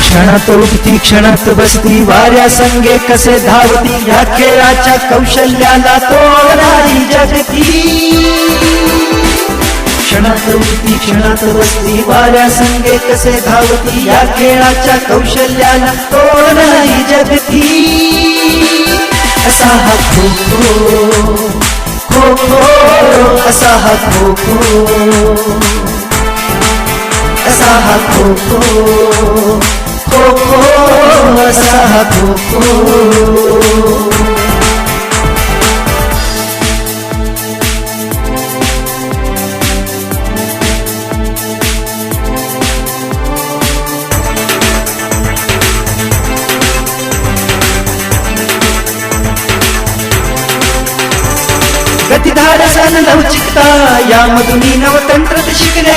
क्षणात उठती क्षणात बसती वाऱ्या संगे कसे धावती या खेळाच्या कौशल्याला तो नारी जगती. क्षणात उठती क्षणात बसती वाऱ्या संगे कसे धावती, या खेळाच्या कौशल्याला तोडणारी जगती. असा हा खो खो खो खो खो खो. खो खो खो खो खो खो. गतिधारसन लवचिकता यामधून नवतंत्र शिकणे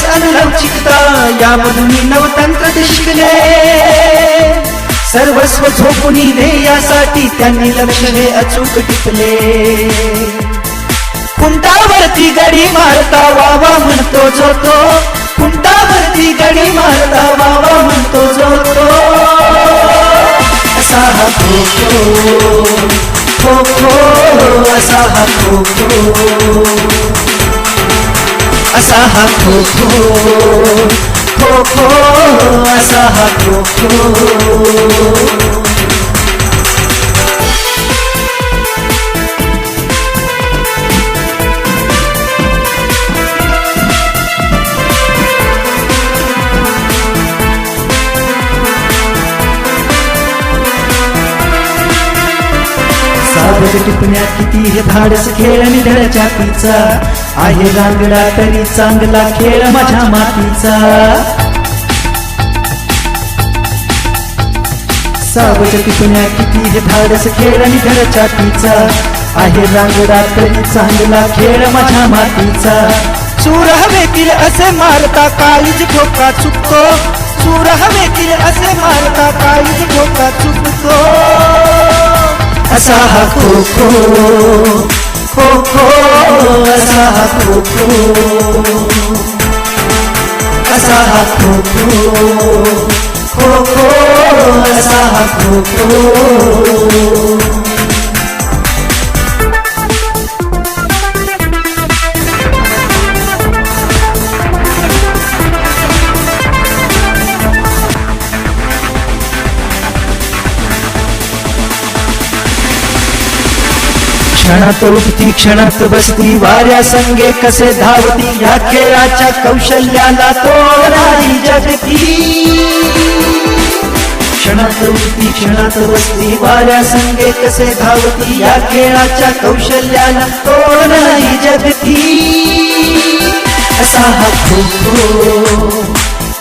सन लवचिकता यामधून नवतंत्र शिकले. सर्वस्व झोपून यासाठी त्यांनी लक्षणे अचूक टिपले. कुंटावरती गडी मारता वावा म्हणतो जो तो कुंटावरती गडी मारता वावा koko koko asaha koko asaha koko koko asaha koko खो टिपण्यात किती हे धाडस खेळ निधळच्या पिचा. आहे रांगडा तरी चांगला खेळ माझ्या मातीचा. सावध टिपण्यात किती हे धाडस खेळ निधळच्या पिचा. आहे रांगडा तरी चांगला खेळ माझ्या मातीचा. चूर हवेतील असे मारता काळीज ठोका चुकतो. चूर हवेतील असे मारता काळीज ठोका चुकतो. asaha kuku kuku asaha kuku asaha kuku kuku asaha kuku क्षणात उठती क्षणात बसती. वाऱ्या संगे कसे धावती या खेळाच्या कौशल्याला तोडणारी जगती. क्षणात उठती क्षणात बसती. वाऱ्या संगे कसे धावती या खेळाच्या कौशल्याला तोडणारी जगती. असा हा खो खो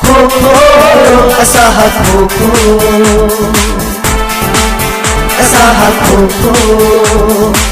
खो खो असा हा खो खो असा हा खो खो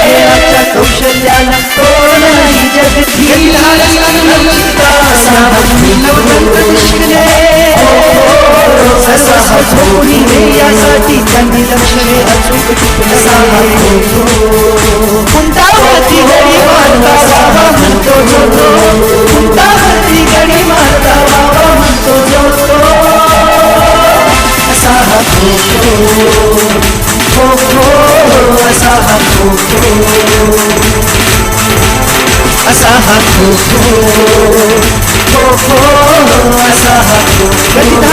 हे अचूक टिपणे असा हा कुंटावरती गडी मारता बाबा म्हणतो जो तो कुंटावरती गडी मारता बाबा म्हणतो जो तो असा हा खो खो खो खो असा हा खो खो असा हा खो खो खो खो असा हा खो खो